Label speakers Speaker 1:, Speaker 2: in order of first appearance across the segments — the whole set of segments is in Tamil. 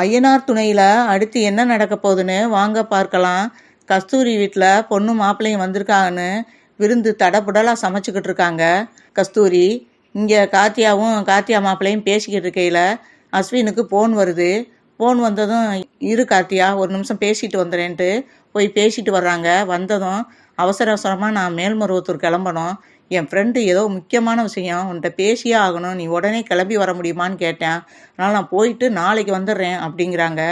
Speaker 1: ஐயனார் துணையில் அடுத்து என்ன நடக்க போகுதுன்னு வாங்க பார்க்கலாம். கஸ்தூரி வீட்டில் பொண்ணு மாப்பிள்ளையும் வந்திருக்காங்கன்னு விருந்து தடபுடலாக சமைச்சிக்கிட்டு இருக்காங்க. கஸ்தூரி இங்கே காத்தியாவும் காத்தியா மாப்பிள்ளையும் பேசிக்கிட்டு இருக்கையில் அஸ்வினுக்கு ஃபோன் வருது. ஃபோன் வந்ததும் இரு காத்தியா ஒரு நிமிஷம் பேசிட்டு வந்துடுறேன்ட்டு போய் பேசிட்டு வர்றாங்க. வந்ததும் அவசர அவசரமாக நான் மேல்மருவத்தூர் கிளம்பணும். என் ஃப்ரெண்டு ஏதோ முக்கியமான விஷயம். உன்கிட்ட பேசியே ஆகணும். நீ உடனே கிளம்பி வர முடியுமான்னு கேட்டேன். அதனால் நான் போயிட்டு நாளைக்கு வந்துடுறேன் அப்படிங்கிறாங்க.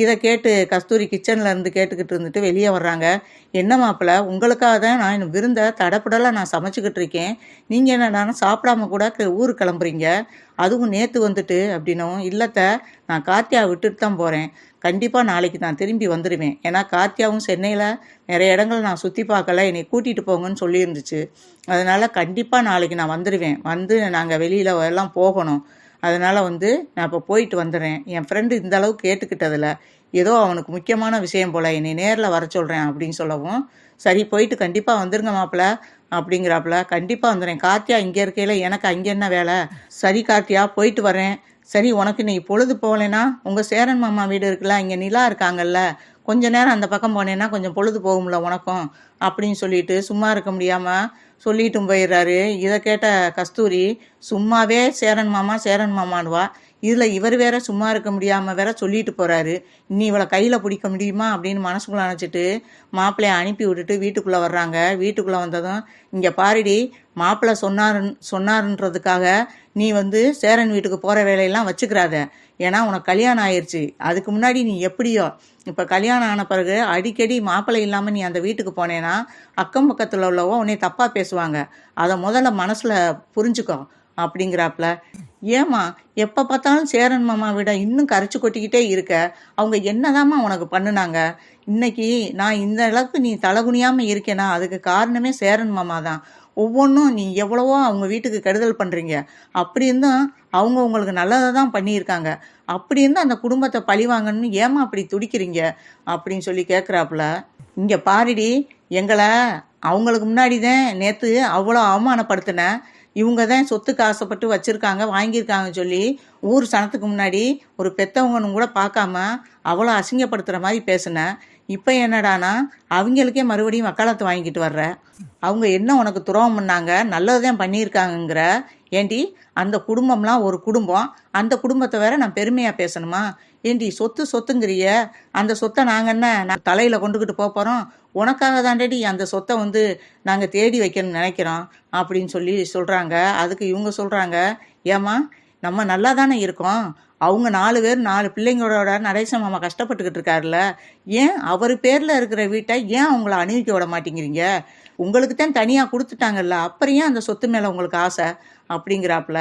Speaker 1: இதை கேட்டு கஸ்தூரி கிச்சனில் இருந்து கேட்டுக்கிட்டு இருந்துட்டு வெளியே வர்றாங்க. என்ன மாப்பிள்ள உங்களுக்காக தான் நான் இன்னும் விருந்த தடப்படலாம் நான் சமைச்சிக்கிட்டு இருக்கேன். நீங்கள் என்னடானா சாப்பிடாம கூட ஊர் கிளம்புறீங்க? அதுவும் நேற்று வந்துட்டு அப்படின்னும் இல்லத்தை நான் கார்த்தியா விட்டுட்டு தான் போகிறேன் கண்டிப்பாக நாளைக்கு நான் திரும்பி வந்துடுவேன் ஏன்னா கார்த்தியாவும் சென்னையில் நிறைய இடங்கள் நான் சுற்றி பார்க்கல. என்னை கூட்டிகிட்டு போங்கன்னு சொல்லியிருந்துச்சு. அதனால் கண்டிப்பாக நாளைக்கு நான் வந்துடுவேன் வந்து நாங்கள் வெளியில் எல்லாம் போகணும். அதனால் வந்து நான் இப்போ போயிட்டு வந்துடுறேன் என் ஃப்ரெண்டு இந்த அளவு கேட்டுக்கிட்டதில்ல ஏதோ அவனுக்கு முக்கியமான விஷயம் போல் என்னை நேரில் வர சொல்கிறேன் அப்படின்னு சொல்லவும் சரி போயிட்டு கண்டிப்பாக வந்துருங்க மாப்பிள்ள அப்படிங்கிறாப்புல. கண்டிப்பாக வந்துடுறேன் கார்த்தியா இங்கே இருக்கையில் எனக்கு அங்கே என்ன வேலை? சரி கார்த்தியா போயிட்டு வரேன். சரி உனக்கு நீ பொழுது போகலைன்னா உங்கள் சேரன் மாமா வீடு இருக்குல்ல இங்கே நிலா இருக்காங்கல்ல கொஞ்ச நேரம் அந்த பக்கம் போனேன்னா கொஞ்சம் பொழுது போகும்ல உனக்கும் அப்படின்னு சொல்லிட்டு சும்மா இருக்க முடியாமல் சொல்லிட்டும் போயிடுறாரு. இதை கேட்ட கஸ்தூரி சும்மாவே சேரன் மாமா சேரன் மாமான்வா இதில் இவர் வேற சும்மா இருக்க முடியாமல் வேற சொல்லிட்டு போகிறாரு இன்னி இவளை கையில் பிடிக்க முடியுமா அப்படின்னு மனசுக்குள்ளே நினச்சிட்டு மாப்பிள்ளையை அனுப்பி விட்டுட்டு வீட்டுக்குள்ளே வர்றாங்க. வீட்டுக்குள்ளே வந்ததும் இங்கே பாருடி மாப்பிள்ளை சொன்னாருன் சொன்னாருன்றதுக்காக நீ வந்து சேரன் வீட்டுக்கு போகிற வேலையெல்லாம் வச்சுக்கிறாத. ஏன்னா உனக்கு கல்யாணம் ஆயிடுச்சு அதுக்கு முன்னாடி நீ எப்படியோ இப்போ கல்யாணம் ஆன பிறகு அடிக்கடி மாப்பிள்ளை இல்லாமல் நீ அந்த வீட்டுக்கு போனேன்னா அக்கம் பக்கத்தில் உள்ளவோ உன்னை தப்பாக பேசுவாங்க. அதை முதல்ல மனசில் புரிஞ்சுக்கோ. அப்படிங்கிறாப்புல ஏம்மா எப்போ பார்த்தாலும் சேரன் மாமா விட இன்னும் கரைச்சி கொட்டிக்கிட்டே இருக்க? அவங்க என்னதாம்மா உனக்கு பண்ணுனாங்க? இன்னைக்கு நான் இந்த அளவுக்கு நீ தலகுனியாமல் இருக்கேனா? அதுக்கு காரணமே சேரன் மாமா தான். ஒவ்வொன்றும் நீ எவ்வளவோ அவங்க வீட்டுக்கு கெடுதல் பண்ணுறீங்க அப்படி இருந்தும் அவங்க உங்களுக்கு நல்லதை தான் பண்ணியிருக்காங்க. அப்படி இருந்து அந்த குடும்பத்தை பழி வாங்கணும்னு ஏமா அப்படி துடிக்கிறீங்க? அப்படின்னு சொல்லி கேட்குறாப்புல இங்கே பாருடி எங்களை அவங்களுக்கு முன்னாடி தான் நேற்று அவ்வளோ அவமானப்படுத்தினேன் இவங்க தான் சொத்துக்கு ஆசைப்பட்டு வச்சுருக்காங்க வாங்கியிருக்காங்கன்னு சொல்லி ஊர் சனத்துக்கு முன்னாடி ஒரு பெத்தவங்கன்னு கூட பார்க்காம அவ்வளோ அசிங்கப்படுத்துகிற மாதிரி பேசினேன் இப்போ என்னடானா அவங்களுக்கே மறுபடியும் வக்காலத்து வாங்கிட்டு வர்ற. அவங்க என்ன உனக்கு துரோகம் பண்ணாங்க நல்லது தான் பண்ணியிருக்காங்கங்கிற. ஏண்டி அந்த குடும்பம்லாம் ஒரு குடும்பம். அந்த குடும்பத்தை வேற நான் பெருமையாக பேசணுமா? ஏண்டி சொத்து சொத்துங்கிறிய. அந்த சொத்தை நாங்கள் என்ன நான் தலையில் கொண்டுக்கிட்டு போக போகிறோம் உனக்காக தாண்டடி அந்த சொத்தை வந்து நாங்கள் தேடி வைக்கணும்னு நினைக்கிறோம் அப்படின்னு சொல்லி சொல்கிறாங்க அதுக்கு இவங்க சொல்கிறாங்க ஏம்மா நம்ம நல்லா தானே இருக்கோம். அவங்க நாலு பேர் நாலு பிள்ளைங்களோட நடேச மாமா கஷ்டப்பட்டுக்கிட்டு இருக்காருல்ல ஏன் அவர் பேரில் இருக்கிற வீட்டை ஏன் அவங்கள அணிவிக்க விட மாட்டேங்கிறீங்க? உங்களுக்கு தான் தனியாக கொடுத்துட்டாங்கல்ல. அப்புறம் ஏன் அந்த சொத்து மேலே உங்களுக்கு ஆசை? அப்படிங்கிறாப்புல.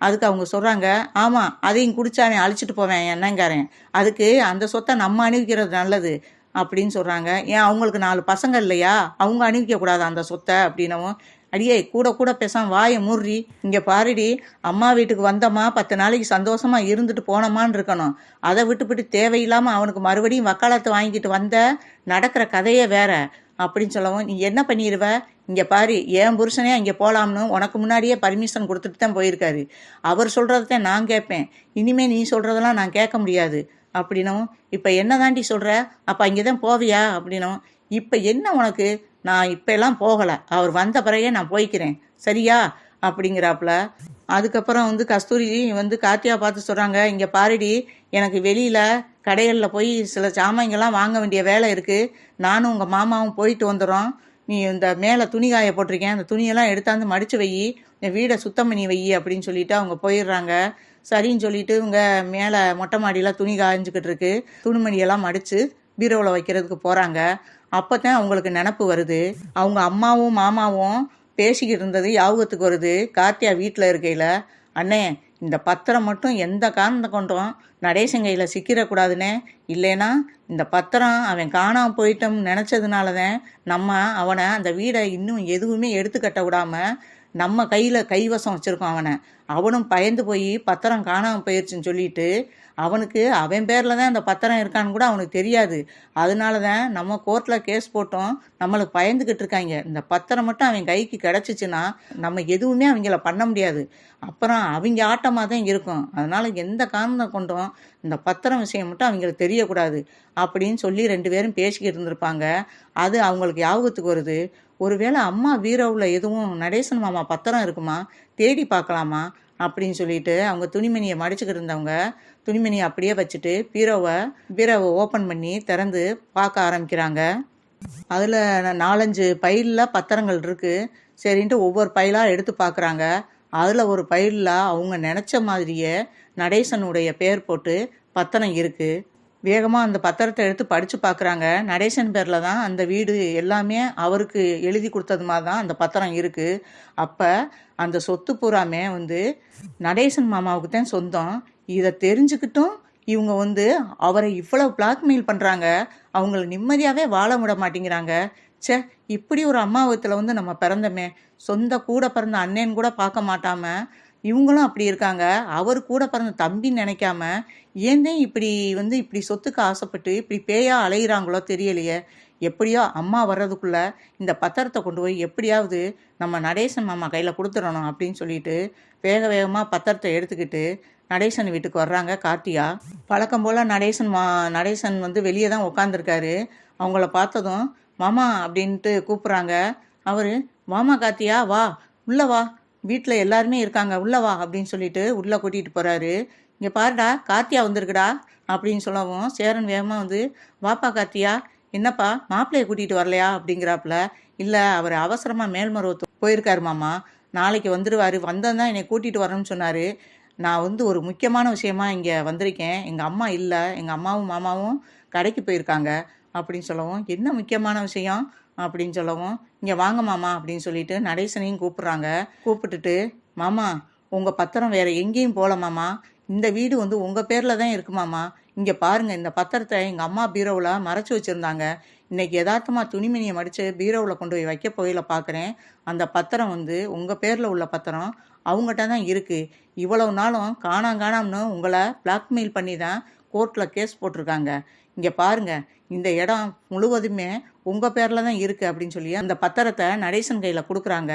Speaker 1: அதுக்கு அவங்க சொல்கிறாங்க ஆமாம் அதையும் குடிச்சானே அழிச்சிட்டு போவேன் என்னங்காரன் அதுக்கு அந்த சொத்தை நம்ம அணிவிக்கிறது நல்லது. அப்படின்னு சொல்கிறாங்க ஏன் அவங்களுக்கு நாலு பசங்க இல்லையா? அவங்க அணிவிக்கக்கூடாது அந்த சொத்தை அப்படின்னவும் அடியே கூட கூட பேசாம வாயை முறி இங்கே பாருடி அம்மா வீட்டுக்கு வந்தோமா பத்து நாளைக்கு சந்தோஷமாக இருந்துட்டு போனோமான்னு இருக்கணும். அதை விட்டுவிட்டு தேவையில்லாமல் அவனுக்கு மறுபடியும் வக்காலத்தை வாங்கிட்டு வந்த நடக்கிற கதையே வேற. அப்படின்னு சொல்லவும் நீ என்ன பண்ணிடுவ இங்கே பாரு என் புருஷனே அங்கே போகலாம்னு உனக்கு முன்னாடியே பர்மிஷன் கொடுத்துட்டு தான் போயிருக்காரு. அவர் சொல்கிறத தான் நான் கேட்பேன். இனிமேல் நீ சொல்கிறதெல்லாம் நான் கேட்க முடியாது. அப்படின்னும். இப்போ என்ன தாண்டி சொல்கிற அப்போ அங்கே தான் போவியா? அப்படின்னும். இப்போ என்ன உனக்கு? நான் இப்போ எல்லாம் போகலை. அவர் வந்த பிறகே நான் போய்க்கிறேன். சரியா? அப்படிங்கிறாப்புல. அதுக்கப்புறம் வந்து கஸ்தூரி வந்து கார்த்தியா பார்த்து சொல்கிறாங்க இங்கே பாருடி எனக்கு வெளியில் கடைகளில் போய் சில சாமான்கள்லாம் வாங்க வேண்டிய வேலை இருக்குது நானும் உங்கள் மாமாவும் போயிட்டு வந்துடுறோம் நீ இந்த மேலே துணி காய போட்டிருக்கேன். அந்த துணியெல்லாம் எடுத்தாந்து மடித்து வை. என் வீடை சுத்தம் பண்ணி வை அப்படின்னு சொல்லிட்டு அவங்க போயிடுறாங்க. சரின்னு சொல்லிட்டு இவங்க மேலே மொட்டை மாடியில் துணி காய்ஞ்சிக்கிட்டு இருக்கு. துணிமணியெல்லாம் மடித்து பீரோவில் வைக்கிறதுக்கு போகிறாங்க அப்போ தான் அவங்களுக்கு நினப்பு வருது. அவங்க அம்மாவும் மாமாவும் பேசிக்கிட்டு இருந்தது யாபகத்துக்கு வருது. கார்த்தியா வீட்டில் இருக்கையில் அண்ணே இந்த பத்திரம் மட்டும் எந்த காரணத்தை கொண்டும் நடேசன் கையில் சிக்கிடக்கூடாதுண்ணே இல்லைன்னா இந்த பத்திரம் அவன் காணாமல் போயிட்டோம்னு நினச்சதுனால தான் நம்ம அவனை அந்த வீடை இன்னும் எதுவுமே எடுத்து கட்ட விடாமல் நம்ம கையில் கைவசம் வச்சுருக்கோம் அவனை. அவனும் பயந்து போய் பத்திரம் காணாமல் போயிடுச்சுன்னு சொல்லிட்டு அவனுக்கு அவன் பேரில் தான் அந்த பத்திரம் இருக்கான்னு கூட அவனுக்கு தெரியாது. அதனால தான் நம்ம கோர்ட்டில் கேஸ் போட்டோம். நம்மளுக்கு பயந்துக்கிட்டு இருக்காங்க. இந்த பத்திரம் மட்டும் அவன் கைக்கு கிடச்சிச்சின்னா நம்ம எதுவுமே அவங்கள பண்ண முடியாது. அப்புறம் அவங்க ஆட்டமாக தான் இருக்கும். அதனால் எந்த காரணம் கொண்டும் இந்த பத்திரம் விஷயம் மட்டும் அவங்களுக்கு தெரியக்கூடாது. அப்படின்னு சொல்லி ரெண்டு பேரும் பேசிக்கிட்டு இருந்திருப்பாங்க. அது அவங்களுக்கு ஞாபகத்துக்கு வருது? ஒருவேளை அம்மா வீரோவில் எதுவும் நடேசன் மாமா பத்திரம் இருக்குமா? தேடி பார்க்கலாமா? அப்படின்னு சொல்லிட்டு அவங்க துணிமணியை மடிச்சுக்கிட்டு இருந்தவங்க துணிமணியை அப்படியே வச்சுட்டு பீரோவை பீரோவை ஓப்பன் பண்ணி திறந்து பார்க்க ஆரம்பிக்கிறாங்க. அதில் நாலஞ்சு பயிலில் பத்திரங்கள் இருக்குது சரின்ட்டு ஒவ்வொரு பைலாக எடுத்து பார்க்குறாங்க. அதில் ஒரு பைலில் அவங்க நினச்ச மாதிரியே நடேசனுடைய பெயர் போட்டு பத்திரம் இருக்குது வேகமாக அந்த பத்திரத்தை எடுத்து படித்து பார்க்குறாங்க நடேசன் பேரில் தான் அந்த வீடு எல்லாமே அவருக்கு எழுதி கொடுத்தது மாதிரி தான் அந்த பத்திரம் இருக்குது அப்போ அந்த சொத்து பூராமே வந்து நடேசன் மாமாவுக்கு தான் சொந்தம். இதை தெரிஞ்சுக்கிட்டும் இவங்க வந்து அவரை இவ்வளோ பிளாக்மெயில் பண்ணுறாங்க அவங்கள நிம்மதியாகவே வாழ விட மாட்டேங்கிறாங்க. ச்சே இப்படி ஒரு அம்மாவத்தில் வந்து நம்ம பிறந்தமே. சொந்த கூட பிறந்த அண்ணேன்னு கூட பார்க்க மாட்டாமல் இவங்களும் அப்படி இருக்காங்க. அவர் கூட பிறந்த தம்பின்னு நினைக்காம ஏன் இப்படி வந்து இப்படி சொத்துக்கு ஆசைப்பட்டு இப்படி பேயா அலையிறாங்களோ தெரியலையே. எப்படியோ அம்மா வர்றதுக்குள்ள இந்த பத்திரத்தை கொண்டு போய் எப்படியாவது நம்ம நடேசன் மாமா கையில் கொடுத்துடணும் அப்படின்னு சொல்லிட்டு வேக வேகமாக பத்திரத்தை எடுத்துக்கிட்டு நடேசன் வீட்டுக்கு வர்றாங்க கார்த்தியா பழக்கம் போல் நடேசன் மா நடேசன் வந்து வெளியே தான் உட்காந்துருக்காரு அவங்கள பார்த்ததும் மாமா அப்படின்ட்டு கூப்பிட்றாங்க. அவர் மாமா கார்த்தியா வா உள்ள வா. வீட்டில் எல்லாருமே இருக்காங்க உள்ளவா அப்படின்னு சொல்லிட்டு உள்ளே கூட்டிகிட்டு போகிறாரு இங்கே பாருடா கார்த்தியா வந்திருக்குடா அப்படின்னு சொல்லவும் சேரன் வேகமாக வந்து வாப்பா கார்த்தியா என்னப்பா மாப்பிள்ளையை கூட்டிகிட்டு வரலையா அப்படிங்கிறாப்புல. இல்லை அவர் அவசரமாக மேல்மருவத்து போயிருக்காரு மாமா. நாளைக்கு வந்துடுவார் வந்ததான் என்னை கூட்டிகிட்டு வரணும்னு சொன்னார். நான் வந்து ஒரு முக்கியமான விஷயமா இங்கே வந்திருக்கேன். எங்கள் அம்மா இல்லை எங்கள் அம்மாவும் மாமாவும் கடைக்கு போயிருக்காங்க அப்படின்னு சொல்லவும் என்ன முக்கியமான விஷயம்? அப்படின்னு சொல்லவும் இங்கே வாங்க மாமா அப்படின்னு சொல்லிட்டு நடேசனையும் கூப்பிட்றாங்க. கூப்பிட்டுட்டு மாமா உங்கள் பத்திரம் வேற எங்கேயும் போகல மாமா. இந்த வீடு வந்து உங்கள் பேரில் தான் இருக்கு மாமா. இங்கே பாருங்கள் இந்த பத்திரத்தை எங்கள் அம்மா பீரோவில் மறைச்சு வச்சுருந்தாங்க. இன்னைக்கு யதார்த்தமாக துணிமணியை மடித்து பீரோவில் கொண்டு போய் வைக்க போயில பார்க்குறேன் அந்த பத்திரம் வந்து உங்கள் பேரில் உள்ள பத்திரம். அவங்ககிட்ட தான் இருக்குது இவ்வளவு நாளும் காணாம் காணாம்னு உங்களை பிளாக்மெயில் பண்ணி தான் கோர்ட்டில் கேஸ் போட்டிருக்காங்க. இங்கே பாருங்கள் இந்த இடம் முழுவதுமே உங்கள் பேரில் தான் இருக்குது அப்படின்னு சொல்லி அந்த பத்திரத்தை நடேசன் கையில் கொடுக்குறாங்க.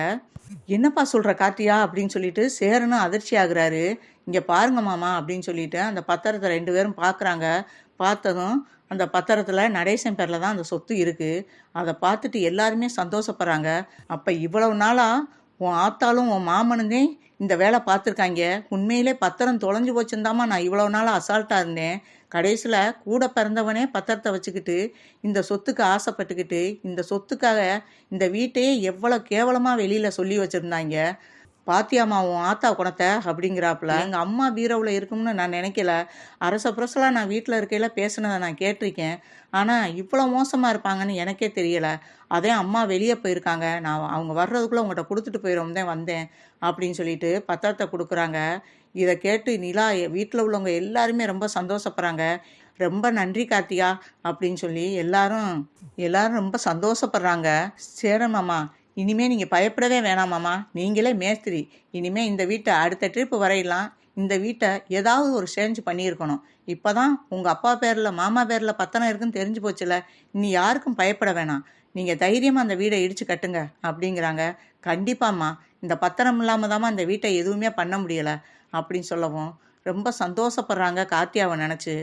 Speaker 1: என்னப்பா சொல்கிற கார்த்தியா? அப்படின்னு சொல்லிட்டு சேரனும் அதிர்ச்சி ஆகுறாரு. இங்கே பாருங்க மாமா அப்படின்னு சொல்லிட்டு அந்த பத்திரத்தை ரெண்டு பேரும் பார்க்குறாங்க பார்த்ததும் அந்த பத்திரத்தில் நடேசன் பேரில் தான் அந்த சொத்து இருக்குது அதை பார்த்துட்டு எல்லாருமே சந்தோஷப்படுறாங்க. அப்போ இவ்வளவு நாளாக உன் ஆத்தாலும் உன் மாமனுந்தே இந்த வேலை பார்த்துருக்காங்க. உண்மையிலே பத்திரம் தொலைஞ்சு போச்சுருந்தாமா நான் இவ்வளோ நாள் அசால்ட்டாக இருந்தேன். கடைசியில் கூட பிறந்தவனே பத்திரத்தை வச்சுக்கிட்டு இந்த சொத்துக்கு ஆசைப்பட்டுக்கிட்டு இந்த சொத்துக்காக இந்த வீட்டையே எவ்வளோ கேவலமாக வெளியில் சொல்லி வச்சுருந்தாங்க. பாத்தியாமா உன் ஆத்தா குணத்தை அப்படிங்கிறாப்புல. எங்கள் அம்மா பீரோவில் இருக்கும்னு நான் நினைக்கல. அரச புரசலாக நான் வீட்டில் இருக்கையில் பேசுனதை நான் கேட்டிருக்கேன். ஆனால் இவ்வளோ மோசமாக இருப்பாங்கன்னு எனக்கே தெரியலை. அதே அம்மா வெளியே போயிருக்காங்க. நான் அவங்க வர்றதுக்குள்ளே உங்கள்கிட்ட கொடுத்துட்டு போயிடும் தான் வந்தேன் அப்படின்னு சொல்லிட்டு பத்திரத்தை கொடுக்குறாங்க. இதை கேட்டு நிலா வீட்டில் உள்ளவங்க எல்லாருமே ரொம்ப சந்தோஷப்படுறாங்க. ரொம்ப நன்றி கார்த்தியா அப்படின்னு சொல்லி எல்லாரும் எல்லாரும் ரொம்ப சந்தோஷப்படுறாங்க. சேரன் மாமா இனிமே நீங்கள் பயப்படவே வேணாமாம்மா நீங்களே மேஸ்திரி. இனிமே இந்த வீட்டை அடுத்த ட்ரிப் வரையலாம். இந்த வீட்டை ஏதாவது ஒரு சேஞ்ச் பண்ணியிருக்கணும். இப்போ தான் உங்கள் அப்பா பேரில் மாமா பேரில் பத்தனம் இருக்குன்னு தெரிஞ்சு போச்சுல. இனி யாருக்கும் பயப்பட வேணாம். நீங்கள் தைரியமாக அந்த வீடை இடிச்சு கட்டுங்க அப்படிங்கிறாங்க. கண்டிப்பாம்மா. இந்த பத்திரம் இல்லாமல் தாம்மா இந்த வீட்டை எதுவுமே பண்ண முடியலை அப்படின்னு சொல்லவும் ரொம்ப சந்தோஷப்படுறாங்க கார்த்தியாவை நினச்சி.